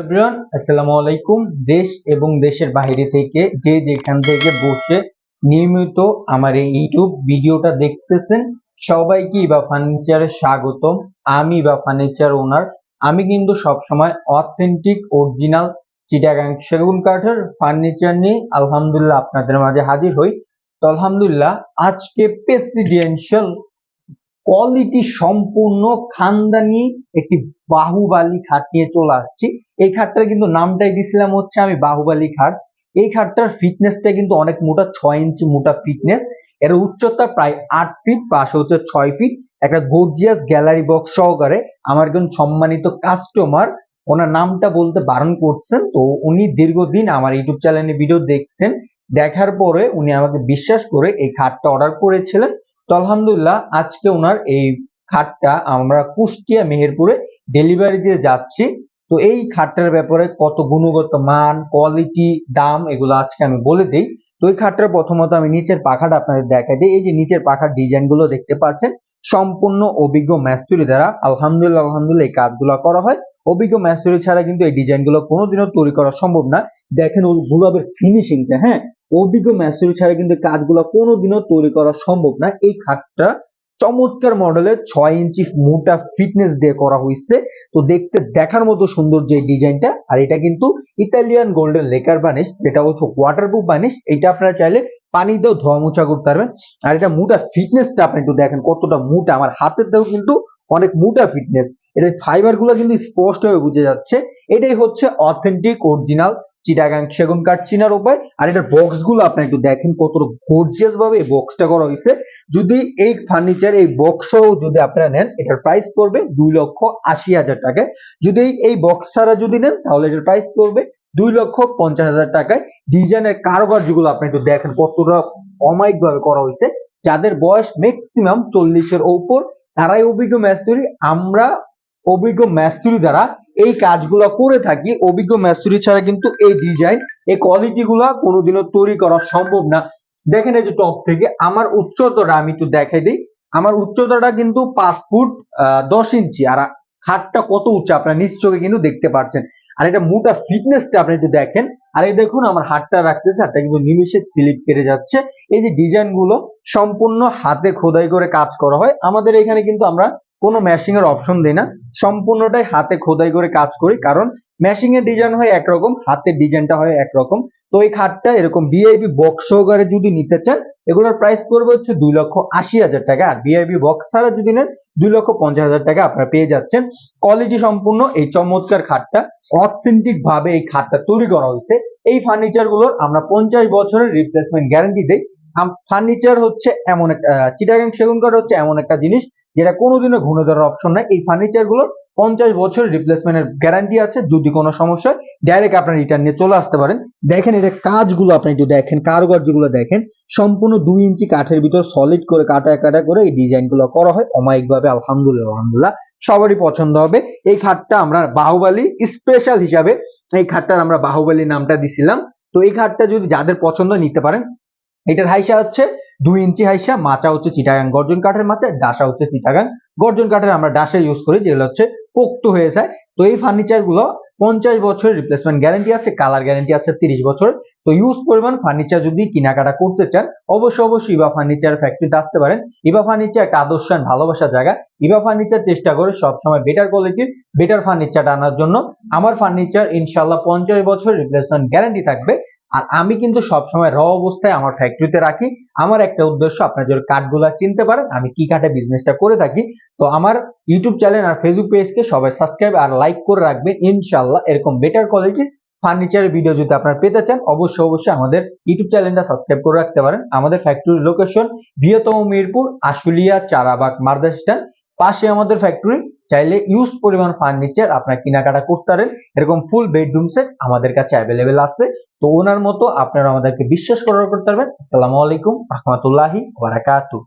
Everyone আসসালামু আলাইকুম। দেশ এবং দেশের বাইরে থেকে যে যেখান থেকে বসে নিয়মিত আমার এই ইউটিউব ভিডিওটা দেখতেছেন, সবাইকে ইবা ফার্নিচারে স্বাগতম। আমি ইবা ফার্নিচার ওনার। আমি কিন্তু সবসময় অথেন্টিক অরিজিনাল চিটাগাং সেগুন কাঠের ফার্নিচার নিয়ে আলহামদুলিল্লাহ আপনাদের মাঝে হাজির হই। তো আলহামদুলিল্লাহ, আজকে প্রেসিডেন্সিয়াল কোয়ালিটি সম্পূর্ণ খানদানি একটি বাহুবালি খাট নিয়ে চলে আসছি। এই খাটটার কিন্তু নামটাই দিছিলাম হচ্ছে আমি বাহুবালি খাট। এই খাটটার ফিটনেসটা কিন্তু অনেক মোটা, ছয় ইঞ্চি মোটা ফিটনেস। এর উচ্চতা প্রায় আট ফিট পাশে হচ্ছে ছয় ফিট। একটা গর্জিয়াস গ্যালারি বক্স সহকারে আমার একজন সম্মানিত কাস্টমার ওনার নামটা বলতে বারণ করছেন। তো উনি দীর্ঘদিন আমার ইউটিউব চ্যানেলে ভিডিও দেখছেন। দেখার পরে উনি আমাকে বিশ্বাস করে এই খাটটা অর্ডার করেছিলেন। তো আলহামদুলিল্লাহ, আজকে ওনার এই খাটটা আমরা কুষ্টিয়া মেহেরপুরে ডেলিভারি দিয়ে যাচ্ছি। তো এই খাটটার ব্যাপারে কত গুণগত মান কোয়ালিটি দাম এগুলো আজকে আমি বলে দিই। তো এই খাটটার প্রথমত আমি নিচের পাখাটা আপনাদের দেখাই দিই। এই যে নিচের পাখার ডিজাইনগুলো দেখতে পাচ্ছেন, সম্পূর্ণ অভিজ্ঞ ম্যাস্টুরি দ্বারা আলহামদুলিল্লাহ আলহামদুলিল্লাহ এই কাজগুলো করা হয়। অভিজ্ঞ ম্যাস্টুরি ছাড়া কিন্তু এই ডিজাইনগুলো কোনোদিনও তৈরি করা সম্ভব না। দেখেন গুলাবের ফিনিশিংটা হ্যাঁ? অভিজ্ঞ ম্যাস্টুরি ছাড়া কিন্তু কাজগুলো কোনোদিনও তৈরি করা সম্ভব না। এই খাটটা চমৎকার মডেলের ছয় ইঞ্চি মোটা ফিটনেস দিয়ে করা হয়েছে। তো দেখতে দেখার মতো সুন্দর যে ডিজাইনটা, আর এটা কিন্তু ইতালিয়ান গোল্ডেন লেকার বানিশ, যেটা হচ্ছে ওয়াটারপ্রুফ বানিশ। এটা আপনারা চাইলে পানিতেও ধোয়া মোছা করতে পারবেন। আর এটা মোটা ফিটনেসটা আপনি একটু দেখেন, কতটা মোটা। আমার হাতেতেও কিন্তু অনেক মোটা ফিটনেস এটা ফাইবারগুলো কিন্তু স্পষ্ট হয়ে বুঝে যাচ্ছে। এটাই হচ্ছে অথেন্টিক অরিজিনাল চিটাগাং সেগুন কাঠ চিনার উপায়। আর এটার বক্সগুলো আপনি একটু দেখেন কতটা গর্জিয়াস ভাবে এই বক্সটা করা হয়েছে। যদি এই ফার্নিচার এই বক্স যদি আপনারা নেন, এটার প্রাইস পড়বে দুই লক্ষ আশি হাজার টাকায়। যদি এই বক্স ছাড়া যদি নেন, তাহলে এটার প্রাইস পড়বে দুই লক্ষ পঞ্চাশ হাজার টাকায়। ডিজাইনের কারোবার যেগুলো আপনি একটু দেখেন কতটা অমায়িক ভাবে করা হয়েছে। যাদের বয়স ম্যাক্সিমাম চল্লিশের উপর তারাই অভিজ্ঞ ম্যাস্তুরি আমরা অভিজ্ঞ ম্যাস্তুরি দ্বারা এই কাজগুলো করে থাকি, অভিজ্ঞ ম্যাস্তুরি ছাড়া কিন্তু এই ডিজাইন এই কোয়ালিটি গুলা কোনোদিনও তৈরি করা সম্ভব না। দেখেন এই যে টপ থেকে, আমার উচ্চতাটা আমি একটু দেখাই দিই। আমার উচ্চতাটা কিন্তু পাঁচ ফুট দশ ইঞ্চি, আর খাটটা কত উচ্চ আপনারা নিশ্চয়ই কিন্তু দেখতে পাচ্ছেন। আর এটা মোটা ফিটনেসটা আপনি একটু দেখেন। আর এই দেখুন, আমার হাতটা রাখতেছে, হাতটা কিন্তু নিমিশে স্লিপ কেটে যাচ্ছে। এই যে ডিজাইনগুলো সম্পূর্ণ হাতে খোদাই করে কাজ করা হয়। আমাদের এখানে কিন্তু আমরা কোনো ম্যাশিং এর অপশন দেই না। সম্পূর্ণটাই হাতে খোদাই করে কাজ করি, কারণ ম্যাশিং এর ডিজাইন হয় একরকম, হাতের ডিজাইনটা হয় একরকম। তো এই খাটটা এরকম বিআইবি বক্স সহকারে যদি নিতে চান, এগুলোর প্রাইস পড়বে হচ্ছে দুই লক্ষ আশি হাজার টাকা। আর বিআইবি বক্স ছাড়া যদি নেন, দুই লক্ষ পঞ্চাশ হাজার টাকা আপনারা পেয়ে যাচ্ছেন। কোয়ালিটি সম্পূর্ণ এই চমৎকার খাটটা অথেন্টিক ভাবে এই খাটটা তৈরি করা হয়েছে। এই ফার্নিচারগুলোর আমরা পঞ্চাশ বছরের রিপ্লেসমেন্ট গ্যারান্টি দেই। ফার্নিচার হচ্ছে এমন একটা চিটাগাং সেগুন কাঠ হচ্ছে এমন একটা জিনিস যেটা কোনোদিনও ঘুরে ধরার অপশন নাই। এই ফার্নিচারগুলোর পঞ্চাশ বছর রিপ্লেসমেন্টের গ্যারান্টি আছে, যদি কোনো সমস্যা ডাইরেক্ট আপনার রিটার্ন নিয়ে চলে আসতে পারেন। দেখেন এটা কাজগুলো আপনি একটু দেখেন, কারুকার্যগুলো দেখেন। সম্পূর্ণ দুই ইঞ্চি কাঠের ভিতর সলিড করে কাটা কাটা করে এই ডিজাইনগুলো করা হয়। অমায়িক ভাবে আলহামদুলিল্লাহ আলহামদুলিল্লাহ। সবারই পছন্দ হবে। এই খাটটা আমরা বাহুবালি স্পেশাল হিসাবে এই খাটটার আমরা বাহুবালি নামটা দিছিলাম। তো এই খাটটা যদি যাদের পছন্দ নিতে পারেন। এটার হাইসা হচ্ছে দুই ইঞ্চি হাইসা, মাচা হচ্ছে চিটাগাং গর্জন কাঠের মাচা, ডাসা হচ্ছে চিটাগাং গর্জন কাঠের আমরা ডাসা ইউজ করি, যেগুলো হচ্ছে পোক্ত হয়ে যায়। তো এই ফার্নিচারগুলো পঞ্চাশ বছরের রিপ্লেসমেন্ট গ্যারান্টি আছে কালার গ্যারান্টি আছে তিরিশ বছর। তো ইউজ পরিমাণ ফার্নিচার যদি কেনাকাটা করতে চান, অবশ্যই অবশ্যই ইবা ফার্নিচার ফ্যাক্টরিতে আসতে পারেন। ইবা ফার্নিচার একটা আদর্শ ভালোবাসার জায়গা। ইবা ফার্নিচার চেষ্টা করে সবসময় বেটার কোয়ালিটির বেটার ফার্নিচার আনার জন্য। আমার ফার্নিচার ইনশাল্লাহ পঞ্চাশ বছর রিপ্লেসমেন্ট গ্যারান্টি থাকবে। আর আমি কিন্তু সবসময় র অবস্থায় আমার ফ্যাক্টরিতে রাখি। আমার একটা উদ্দেশ্য, আপনার যদি কাঠগুলা চিনতে পারেন, আমি কি কাঠে বিজনেসটা করে থাকি। তো আমার ইউটিউব চ্যানেল আর ফেসবুক পেজকে সবাই সাবস্ক্রাইব আর লাইক করে রাখবেন। ইনশাল্লাহ এরকম বেটার কোয়ালিটির ফার্নিচারের ভিডিও যদি আপনারা পেতে চান, অবশ্যই অবশ্যই আমাদের ইউটিউব চ্যানেলটা সাবস্ক্রাইব করে রাখতে পারেন। আমাদের ফ্যাক্টরির লোকেশন বৃহত্তম মিরপুর, আশুলিয়া, চারাবাগ মার্দা পাশে আমাদের ফ্যাক্টরি চাইলে ইউজ পরিমাণ ফার্নিচার আপনার কেনাকাটা করতে পারেন। এরকম ফুল বেডরুম সেট আমাদের কাছে অ্যাভেলেবেল আছে। তো ওনার মতো আপনারা আমাদেরকে বিশ্বাস করার করতে পারবেন। আসসালামু আলাইকুম, রহমতুল্লাহি বারাকাতু